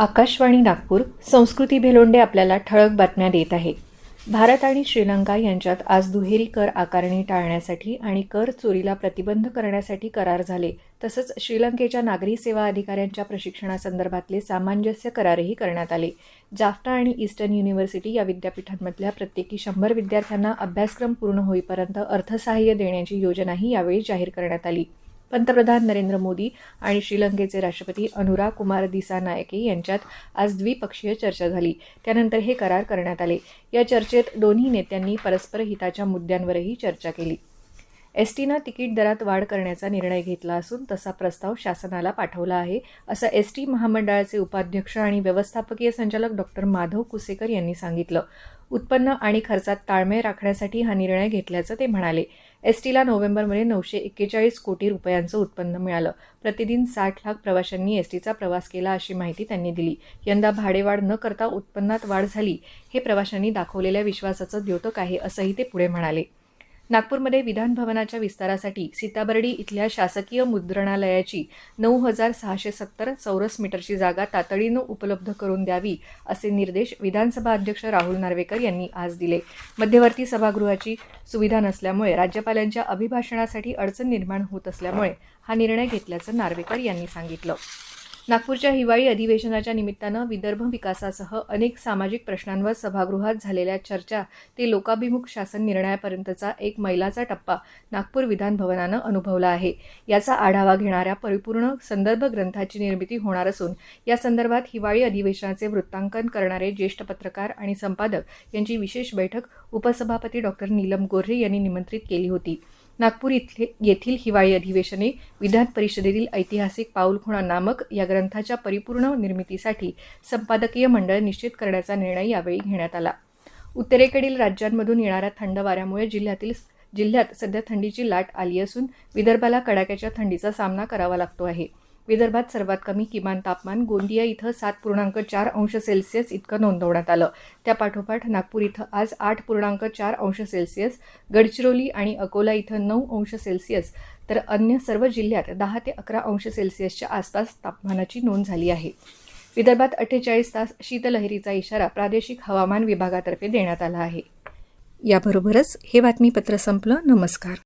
आकाशवाणी नागपूर संस्कृती भेलोंडे आपल्याला ठळक बातम्या देत आहे भारत आणि श्रीलंका यांच्यात आज दुहेरी कर आकारणी टाळण्यासाठी आणि कर चोरीला प्रतिबंध करण्यासाठी करार झाले तसंच श्रीलंकेच्या नागरी सेवा अधिकाऱ्यांच्या प्रशिक्षणासंदर्भातले सामंजस्य करारही करण्यात आले. जाफ्टा आणि ईस्टर्न युनिव्हर्सिटी या विद्यापीठांमधल्या प्रत्येकी शंभर विद्यार्थ्यांना अभ्यासक्रम पूर्ण होईपर्यंत अर्थसहाय्य देण्याची योजनाही यावेळी जाहीर करण्यात आली. पंतप्रधान नरेंद्र मोदी आणि श्रीलंकेचे राष्ट्रपती अनुरा कुमार दिसानायके यांच्यात आज द्विपक्षीय चर्चा झाली. त्यानंतर हे करार करण्यात आले. या चर्चेत दोन्ही नेत्यांनी परस्पर हिताच्या मुद्द्यांवरही चर्चा केली. एस टीनं तिकीट दरात वाढ करण्याचा निर्णय घेतला असून तसा प्रस्ताव शासनाला पाठवला आहे असं एस टी महामंडळाचे उपाध्यक्ष आणि व्यवस्थापकीय संचालक डॉक्टर माधव कुसेकर यांनी सांगितलं. उत्पन्न आणि खर्चात ताळमेळ राखण्यासाठी हा निर्णय घेतल्याचं ते म्हणाले. एस टीला नोव्हेंबरमध्ये नऊशे एक्केचाळीस कोटी रुपयांचं उत्पन्न मिळालं. प्रतिदिन साठ लाख प्रवाशांनी एस टीचा प्रवास केला अशी माहिती त्यांनी दिली. यंदा भाडेवाढ न करता उत्पन्नात वाढ झाली हे प्रवाशांनी दाखवलेल्या विश्वासाचं द्योतक आहे असंही ते पुढे म्हणाले. नागपूरमध्ये विधान भवनाच्या विस्तारासाठी सीताबर्डी इथल्या शासकीय मुद्रणालयाची नऊ हजार सहाशे सत्तर चौरस मीटरची जागा तातडीनं उपलब्ध करून द्यावी असे निर्देश विधानसभा अध्यक्ष राहुल नार्वेकर यांनी आज दिले. मध्यवर्ती सभागृहाची सुविधा नसल्यामुळे राज्यपालांच्या अभिभाषणासाठी अडचण निर्माण होत असल्यामुळे हा निर्णय घेतल्याचं नार्वेकर यांनी सांगितलं. नागपूरच्या हिवाळी अधिवेशनाच्या निमित्तानं विदर्भ विकासासह अनेक सामाजिक प्रश्नांवर सभागृहात झालेल्या चर्चा ते लोकाभिमुख शासन निर्णयापर्यंतचा एक मैलाचा टप्पा नागपूर विधान भवनानं अनुभवला आहे. याचा आढावा घेणाऱ्या परिपूर्ण संदर्भ ग्रंथाची निर्मिती होणार असून या संदर्भात हिवाळी अधिवेशनाचे वृत्तांकन करणारे ज्येष्ठ पत्रकार आणि संपादक यांची विशेष बैठक उपसभापती डॉक्टर नीलम गोऱ्हे यांनी निमंत्रित केली होती. नागपूर इथले येथील हिवाळी अधिवेशने विधान परिषदेतील ऐतिहासिक पाऊलखुणा नामक या ग्रंथाच्या परिपूर्ण निर्मितीसाठी संपादकीय मंडळ निश्चित करण्याचा निर्णय यावेळी घेण्यात आला. उत्तरेकडील राज्यांमधून येणाऱ्या थंड वाऱ्यामुळे जिल्ह्यातील जिल्ह्यात सध्या थंडीची लाट आली असून विदर्भाला कडाक्याच्या थंडीचा सामना करावा लागतो आहे. विदर्भात सर्वात कमी किमान तापमान गोंदिया इथं सात पूर्णांक चार अंश सेल्सिअस इतकं नोंदवण्यात आलं. त्यापाठोपाठ नागपूर इथं आज आठ पूर्णांक चार अंश सेल्सिअस गडचिरोली आणि अकोला इथं नऊ अंश सेल्सिअस तर अन्य सर्व जिल्ह्यात दहा ते अकरा अंश सेल्सिअसच्या आसपास तापमानाची नोंद झाली आहे. विदर्भात अठ्ठेचाळीस तास शीतलहरीचा इशारा प्रादेशिक हवामान विभागातर्फे देण्यात आला आहे. याबरोबरच हे बातमीपत्र संपलं. नमस्कार.